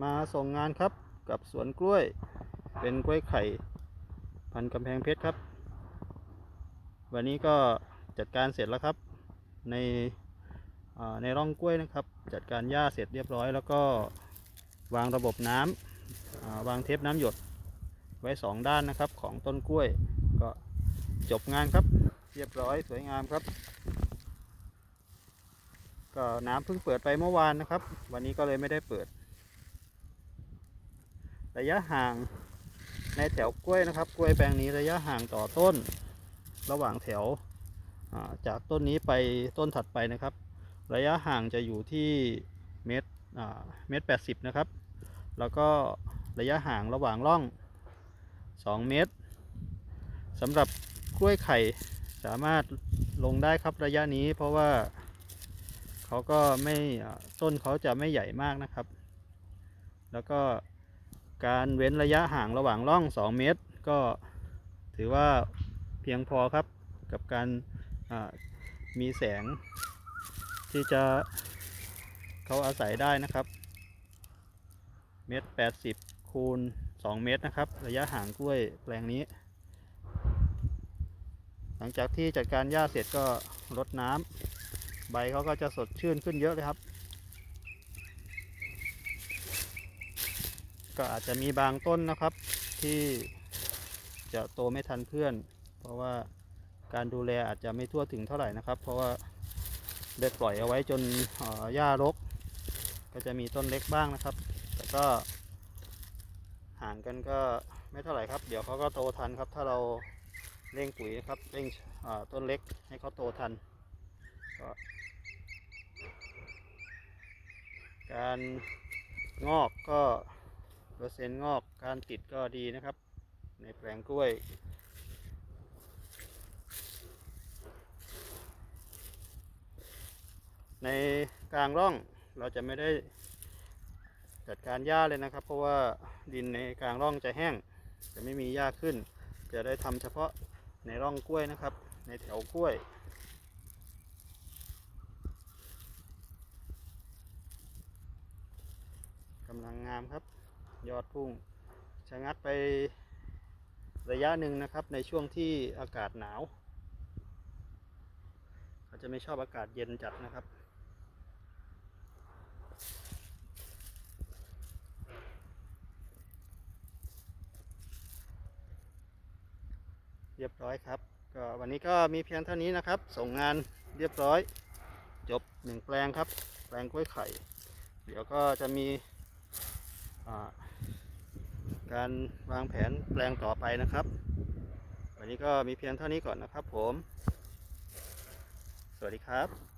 มาส่งงานครับกับสวนกล้วย เป็นกล้วยไข่ พันกำแพงเพชรครับ วันนี้ก็จัดการเสร็จแล้วครับ ในในร่องกล้วยนะครับ จัดการหญ้าเสร็จเรียบร้อย แล้วก็วางระบบน้ำวางเทปน้ำหยดไว้สองด้านนะครับของต้นกล้วย ก็จบงานครับ เรียบร้อยสวยงามครับก็น้ำเพิ่งเปิดไปเมื่อวานนะครับ วันนี้ก็เลยไม่ได้เปิด ระยะห่างในแถวกล้วยนะครับ กล้วยแปลงนี้ระยะห่างต่อต้น ระหว่างแถวจากต้นนี้ไปต้นถัดไปนะครับ ระยะห่างจะอยู่ที่เมตรเมตรแปดสิบนะครับ แล้วก็ระยะห่างระหว่างร่อง 2 เมตรสำหรับกล้วยไข่สามารถลงได้ครับระยะนี้ เพราะว่าเขาก็ไม่ต้นเขาจะไม่ใหญ่มากนะครับ แล้วก็ การเว้นระยะห่างระหว่างร่อง 2 เมตร ก็ถือว่าเพียงพอครับกับการมีแสง ที่จะเขาอาศัยได้นะครับ เมตรแปดสิบคูณ 2 เมตรนะครับ ระยะห่างกล้วยแปลงนี้ หลังจากที่จัดการหญ้าเสร็จก็รดน้ำใบเขาก็จะสดชื่นขึ้นเยอะเลยครับ ก็อาจจะมีบางต้นนะครับที่จะโตไม่ทันเพื่อน เพราะว่าการดูแลอาจจะไม่ทั่วถึงเท่าไหร่นะครับ เพราะว่าได้ปล่อยเอาไว้จนหญ้ารก ก็จะมีต้นเล็กบ้างนะครับ แต่ก็ห่างกันก็ไม่เท่าไหร่ครับ เดี๋ยวเขาก็โตทันครับ ถ้าเราเร่งปุ๋ยนะครับเร่งต้นเล็กให้เขาโตทันก็การงอกก็ ปอร์เซ็นต์งอกการติดก็ดีนะครับ ในแปลงกล้วยในกลางร่องเราจะไม่ได้จัดการหญ้าเลยนะครับ เพราะว่าดินในกลางร่องจะแห้ง จะไม่มีหญ้าขึ้น จะได้ทำเฉพาะในร่องกล้วยนะครับ ในแถวกล้วยกำลังงามครับ ยอดพุ่งชะงัดไประยะหนึ่งนะครับในช่วงที่อากาศหนาวเขาจะไม่ชอบอากาศเย็นจัดนะครับ เรียบร้อยครับ ก็วันนี้ก็มีเพียงเท่านี้นะครับ ส่งงานเรียบร้อย จบหนึ่งแปลงครับ แปลงกล้วยไข่ เดี๋ยวก็จะมีอ่า การวางแผนแปลงต่อไปนะครับ วันนี้ก็มีเพียงเท่านี้ก่อนนะครับผม สวัสดีครับ